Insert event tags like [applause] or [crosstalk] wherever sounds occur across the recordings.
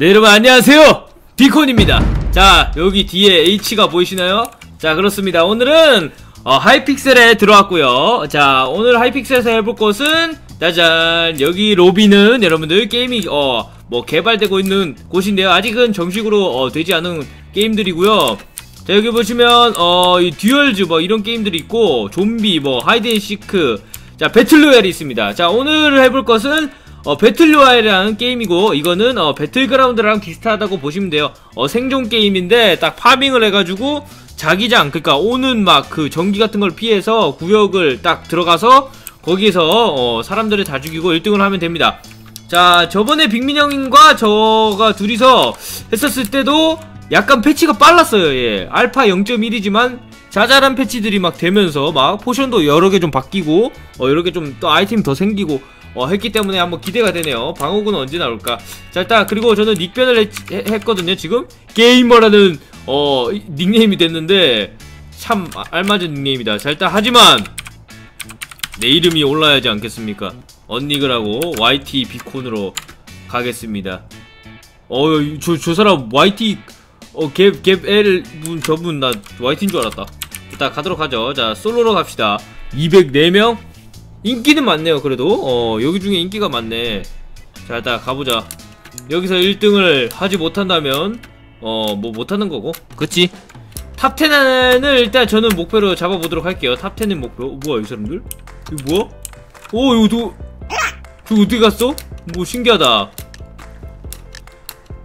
네 여러분 안녕하세요. 비콘입니다. 자 여기 뒤에 H가 보이시나요? 자 그렇습니다. 오늘은 어, 하이픽셀에 들어왔고요. 자 오늘 하이픽셀에서 해볼 것은 짜잔 여기 로비는 여러분들 게임이 어 뭐 개발되고 있는 곳인데요. 아직은 정식으로 어, 되지 않은 게임들이고요. 자 여기 보시면 어이 듀얼즈 뭐 이런 게임들이 있고 좀비 뭐 하이드앤시크. 자 배틀로얄이 있습니다. 자 오늘 해볼 것은 어, 배틀로얄이라는 게임이고 이거는 어, 배틀그라운드랑 비슷하다고 보시면 돼요. 어, 생존 게임인데 딱 파밍을 해가지고 자기장 그니까 오는 막 그 전기 같은 걸 피해서 구역을 딱 들어가서 거기서 어, 사람들을 다 죽이고 1등을 하면 됩니다. 자 저번에 빅민형과 저가 둘이서 했었을 때도 약간 패치가 빨랐어요 예. 알파 0.1이지만 자잘한 패치들이 막 되면서 막 포션도 여러 개 좀 바뀌고 어 여러 개 좀 또 아이템 더 생기고 어 했기 때문에 한번 기대가 되네요. 방어구는 언제 나올까? 자 일단 그리고 저는 닉변을 했, 했거든요 지금. 게이머라는 어 닉네임이 됐는데 참 아- 알맞은 닉네임이다. 자 일단 하지만 내 이름이 올라야지 않겠습니까? 언닉을 하고 YT 비콘으로 가겠습니다. 어저 저 사람 YT 어갭갭 L 분 저분 나 YT인 줄 알았다. 일단 가도록 하죠. 자 솔로로 갑시다. 204명 인기는 많네요 그래도. 어 여기 중에 인기가 많네. 자 일단 가보자. 여기서 1등을 하지 못한다면 어 뭐 못하는 거고. 그치? 탑10을 일단 저는 목표로 잡아보도록 할게요. 탑10은 목표. 어, 뭐야 이 사람들? 이거 뭐야? 오 이거 도 저거 어디 갔어? 뭐 신기하다.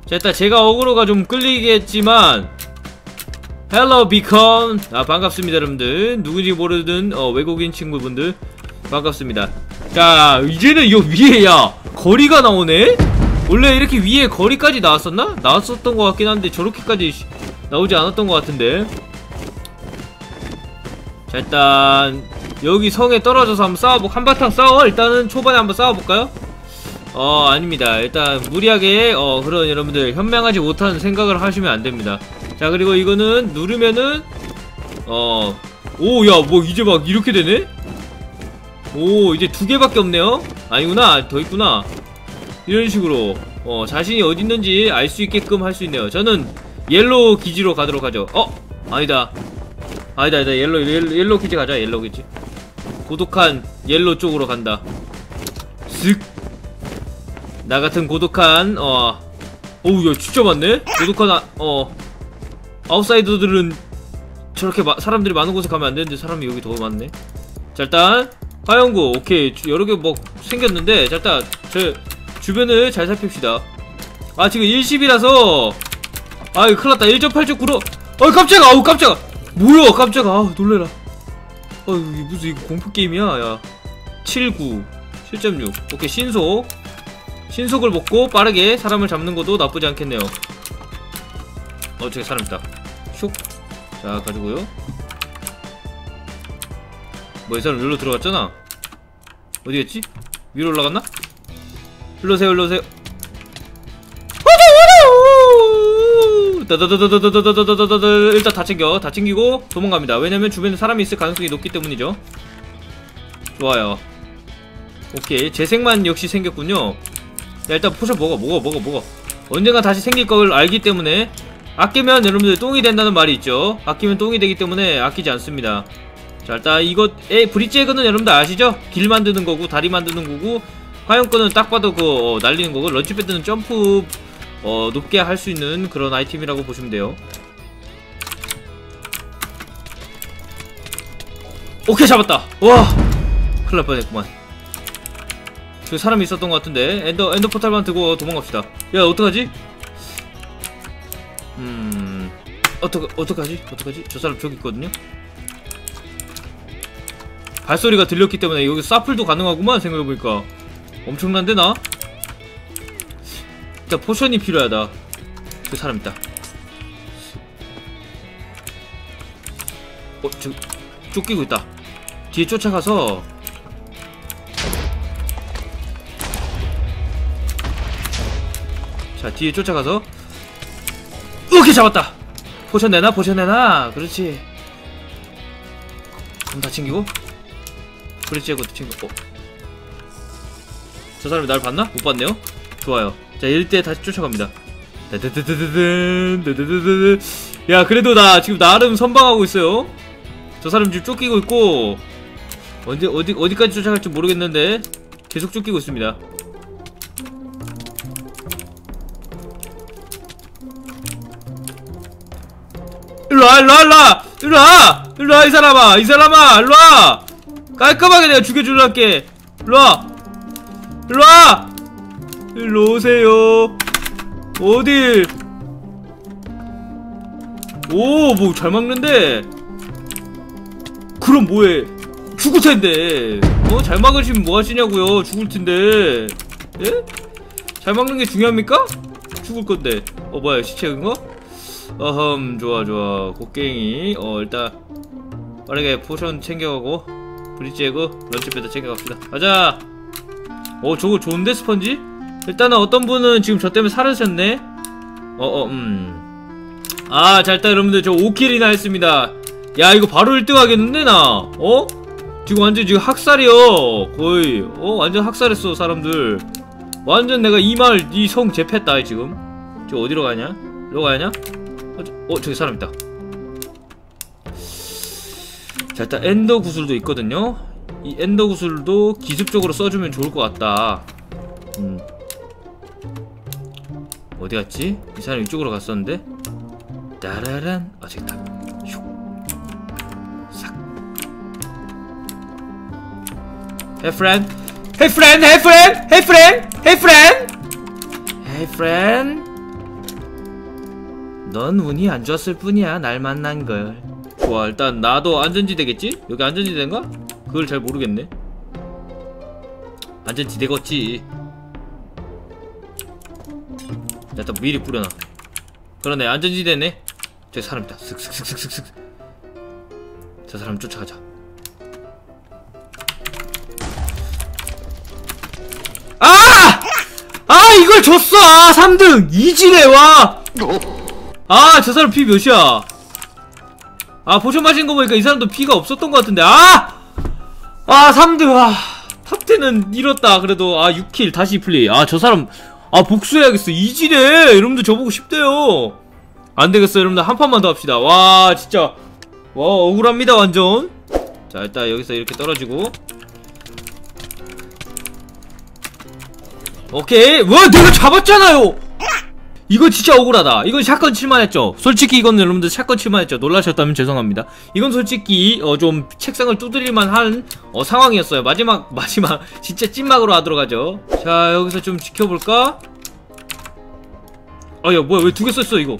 자 일단 제가 어그로가 좀 끌리겠지만 헬로 비컨 아 반갑습니다 여러분들. 누군지 모르는 어, 외국인 친구분들 반갑습니다 자 이제는 요 위에 야 거리가 나오네 원래 이렇게 위에 거리까지 나왔었나? 나왔었던 것 같긴 한데 저렇게까지 시- 나오지 않았던 것 같은데 자 일단 여기 성에 떨어져서 한번 싸워보 한바탕 싸워 일단은 초반에 한번 싸워볼까요? 어 아닙니다 일단 무리하게 어 그런 여러분들 현명하지 못한 생각을 하시면 안됩니다 자 그리고 이거는 누르면은 어 오 야 뭐 이제 막 이렇게 되네? 오 이제 두 개밖에 없네요? 아니구나. 더 있구나. 이런 식으로. 어 자신이 어디 있는지 알 수 있게끔 할 수 있네요. 저는 옐로우 기지로 가도록 하죠. 어? 아니다. 아니다 아니다. 옐로 옐로, 옐로 기지 가자. 옐로 기지. 고독한 옐로 쪽으로 간다. 쓱나 같은 고독한 어. 어우 야 진짜 많네? 고독한 아, 어. 아웃사이더들은 저렇게 마, 사람들이 많은 곳에 가면 안 되는데 사람이 여기 더 많네. 자 일단 화영구 오케이. 주- 여러 개 뭐 생겼는데 자 일단 저 주변을 잘 살핍시다. 아 지금 1십이라서. 아이 큰일났다. 1.8.9로. 어이 깜짝아. 아우 깜짝아. 뭐야 깜짝아. 아우 놀래라. 어이 이게 무슨 이거 공포게임이야 야. 79 7.6 오케이 신속. 신속을 먹고 빠르게 사람을 잡는 것도 나쁘지 않겠네요. 어 저기 사람 있다. 슉자 가지고요 뭐이 사람 일로 들어갔잖아 어디갔지? 위로 올라갔나? 일로세요 일로세요 일단 다 챙겨 다 챙기고 도망갑니다 왜냐면 주변에 사람이 있을 가능성이 높기 때문이죠 좋아요 오케이 재생만 역시 생겼군요 야 일단 포션 먹어 먹어 먹어 먹어 언젠가 다시 생길 걸 알기 때문에 아끼면 여러분들 똥이 된다는 말이 있죠 아끼면 똥이 되기 때문에 아끼지 않습니다 자 일단 이것 에 브릿지 에그는 여러분들 아시죠? 길 만드는 거고 다리 만드는 거고 화염권은 딱 봐도 그 어, 날리는 거고 런치패드는 점프 어, 높게 할 수 있는 그런 아이템이라고 보시면 돼요 오케이 잡았다 와 큰일 날 뻔했구만 저 사람이 있었던 것 같은데 엔더 엔더 포탈만 들고 도망갑시다 야 어떡하지? 음 어떡 어떡하지? 어떡하지? 저 사람 저기 있거든요 발소리가 들렸기 때문에 여기 사플도 가능하구만 생각해보니까. 엄청난데 나? 일단 포션이 필요하다. 그 사람 있다. 어? 저 쫓기고 있다. 뒤에 쫓아가서. 자 뒤에 쫓아가서. 오케이 잡았다! 포션 내놔 포션 내놔! 그렇지. 그럼 다 챙기고 브릿지 에고도 챙겼고 저 사람이 날 봤나? 못 봤네요 좋아요 자때 다시 쫓아갑니다. 야 그래도 나 지금 나름 선방하고 있어요 저 사람 지금 쫓기고 있고 언제 어디 어디까지 쫓아갈지 모르겠는데 계속 쫓기고 있습니다 일로와 일로와 일로와 일로와 일로와 이 사람아 이 사람아 일로와 깔끔하게 내가 죽여주려 할게. 일로와. 일로와. 일로 오세요. 어딜? 오뭐 잘 막는데? 그럼 뭐해? 죽을 텐데. 어? 잘 막으시면 뭐 하시냐고요 죽을 텐데. 예? 잘 막는 게 중요합니까? 죽을 건데. 어 뭐야 시체 근거? 어흠 좋아 좋아. 곡괭이. 어 일단 빠르게 포션 챙겨가고 브릿지 에그 런치패드 챙겨갑시다. 가자! 어 저거 좋은데 스펀지? 일단은 어떤 분은 지금 저 때문에 사라졌네? 어어 음아 자 일단 여러분들. 저 5킬이나 했습니다. 야 이거 바로 1등 하겠는데 나? 어? 지금 완전 지금 학살이요. 거의 어 완전 학살했어 사람들. 완전 내가 이 마을 이 성 제패했다 지금. 저 어디로 가냐? 일로 가냐? 어, 저, 어 저기 사람 있다 자 일단 엔더 구슬도 있거든요. 이 엔더 구슬도 기습적으로 써주면 좋을 것 같다. 음. 어디 갔지? 이 사람 이쪽으로 갔었는데? 따라란 아 저기 있다. 슉. 싹. Hey friend. Hey friend. Hey friend. Hey friend. Hey friend. Hey friend. 넌 운이 안 좋았을 뿐이야 날 만난 걸 좋아 일단 나도 안전지대겠지? 여기 안전지대인가? 그걸 잘 모르겠네. 안전지대겠지. 일단 미리 뿌려놔. 그러네 안전지대네. 저 사람 있다. 슥슥슥슥슥슥. 저 사람 쫓아가자. 아! 아 이걸 줬어! 아 3등! 이지네 와아 저 사람 피 몇이야 아 포션 마신 거 보니까 이 사람도 피가 없었던 것 같은데. 아! 아 3등 아 탑10은 잃었다. 그래도 아 6킬 다시 플레이. 아 저 사람 아 복수해야겠어. 이지래 여러분들 저보고 쉽대요. 안되겠어 여러분들. 한 판만 더 합시다. 와 진짜. 와 억울합니다 완전. 자 일단 여기서 이렇게 떨어지고. 오케이. 와 내가 잡았잖아요 이거 진짜 억울하다. 이건 샷건 칠만했죠. 솔직히 이건 여러분들 샷건 칠만했죠. 놀라셨다면 죄송합니다. 이건 솔직히 어 좀 책상을 두드릴만 한 어, 상황이었어요. 마지막 [laughs] 마지막 진짜 찐막으로 하도록 하죠. 자 여기서 좀 지켜볼까? 아야 뭐야 왜 두 개 썼어 이거?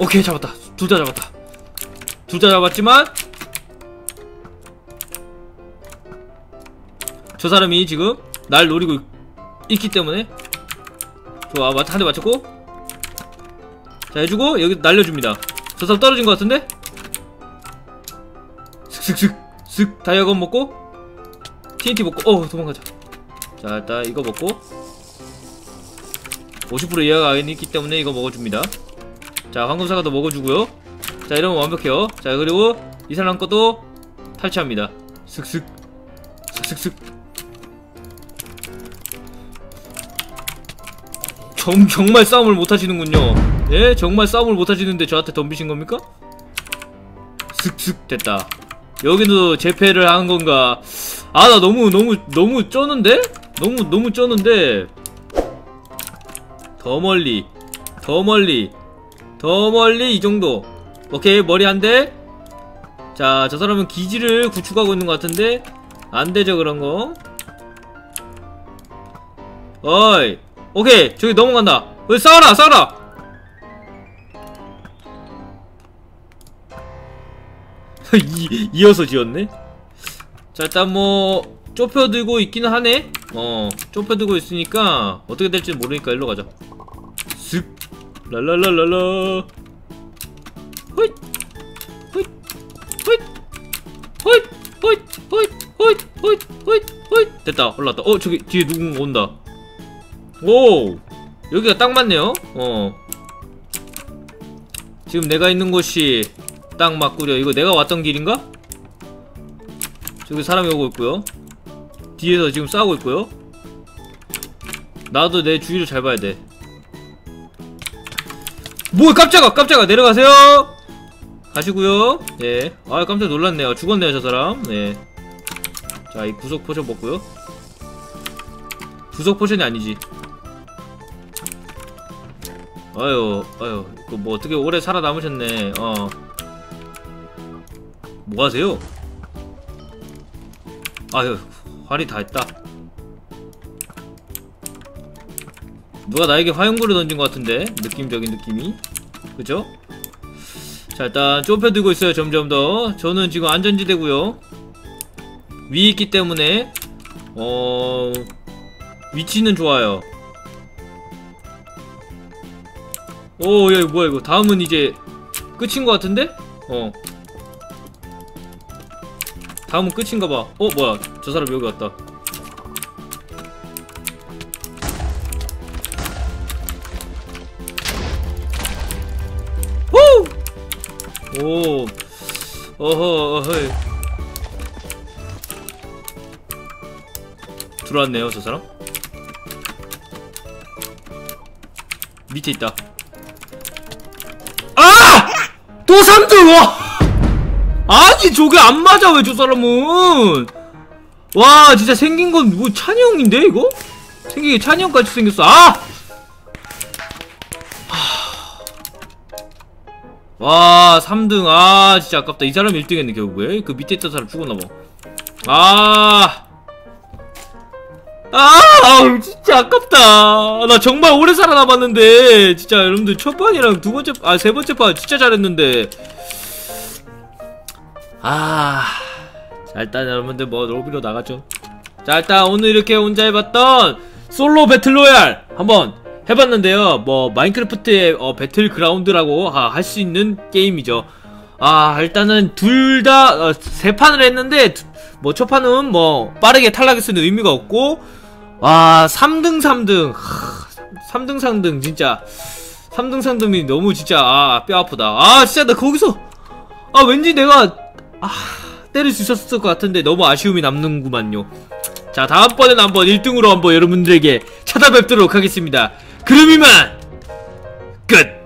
오케이 잡았다. 둘 다 잡았다. 둘 다 잡았지만 저 사람이 지금 날 노리고 있, 있기 때문에. 좋아 맞 한대 맞췄고. 자 해주고 여기 날려줍니다. 저 사람 떨어진 것 같은데? 슥슥슥 슥 다이아건 먹고. TNT 먹고. 어 도망가자. 자 일단 이거 먹고. 50% 예약가 있기 때문에 이거 먹어줍니다. 자 황금사과도 먹어주고요. 자 이러면 완벽해요. 자 그리고 이 사람 것도 탈취합니다. 슥슥 슥슥 정, 정말 싸움을 못하시는군요. 예? 정말 싸움을 못하시는데 저한테 덤비신 겁니까? 슥슥 됐다. 여기도 재패를 한 건가? 아 나 너무 너무 너무 쩌는데? 너무 너무 쩌는데. 더 멀리 더 멀리 더 멀리 이 정도. 오케이 머리 한대. 자 저 사람은 기지를 구축하고 있는 것 같은데 안되죠 그런거. 어이 오케이 저기 넘어간다 어, 싸워라 싸워라 이, 이어서 지었네 자 일단 뭐 좁혀들고 있기는 하네 어 좁혀들고 있으니까 어떻게 될지 모르니까 일로 가자 쓱 랄랄랄랄라 호잇 호잇 호잇 호잇 호잇 호잇 호잇 호잇 호잇 됐다 올라왔다 어 저기 뒤에 누군가 온다 오 여기가 딱 맞네요. 어. 지금 내가 있는 곳이 딱 맞구려. 이거 내가 왔던 길인가? 저기 사람이 오고 있고요. 뒤에서 지금 싸우고 있고요. 나도 내 주위를 잘 봐야 돼. 뭐야 깜짝아 깜짝아. 내려가세요. 가시고요. 예아 깜짝 놀랐네요. 죽었네요 저 사람. 네자이 구석 포션 먹고요. 구석 포션이 아니지 아유 아유 그뭐 어떻게 오래 살아남으셨네. 어. 뭐하세요? 아유 활이 다 했다. 누가 나에게 화염구를 던진 것 같은데? 느낌적인 느낌이. 그죠? 자 일단 좁혀들고 있어요 점점 더. 저는 지금 안전지대고요. 위에 있기 때문에 어 위치는 좋아요 오야 이거 뭐야 이거. 다음은 이제 끝인 것 같은데? 어. 다음은 끝인가 봐. 어 뭐야. 저 사람 여기 왔다. 후! 오. 어허 어허. 들어왔네요 저 사람. 밑에 있다 또 3등! 와! 아니 저게 안 맞아 왜 저 사람은 와 진짜 생긴 건 뭐 찬이 형인데 이거? 생긴 게 찬이 형같이 생겼어 아! 와 3등 아 진짜 아깝다 이 사람 1등 했네 결국에 그 밑에 있던 사람 죽었나봐 아 아, 진짜 아깝다. 나 정말 오래 살아남았는데, 진짜 여러분들 첫 판이랑 두 번째, 아, 세 번째 판 진짜 잘했는데. 아, 자, 일단 여러분들 뭐 로비로 나가죠. 자, 일단 오늘 이렇게 혼자 해봤던 솔로 배틀로얄 한번 해봤는데요. 뭐, 마인크래프트의 어, 배틀그라운드라고 할수 있는 게임이죠. 아, 일단은 둘 다, 어, 세 판을 했는데, 뭐, 첫 판은 뭐, 빠르게 탈락했으는 의미가 없고, 와 3등 3등. 하, 3등 3등 진짜. 3등 3등이 너무 진짜 아, 뼈 아프다. 아 진짜 나 거기서 아 왠지 내가 아 때릴 수 있었을 것 같은데 너무 아쉬움이 남는구만요. 자 다음번에는 한번 1등으로 한번 여러분들에게 찾아뵙도록 하겠습니다. 그럼 이만 끝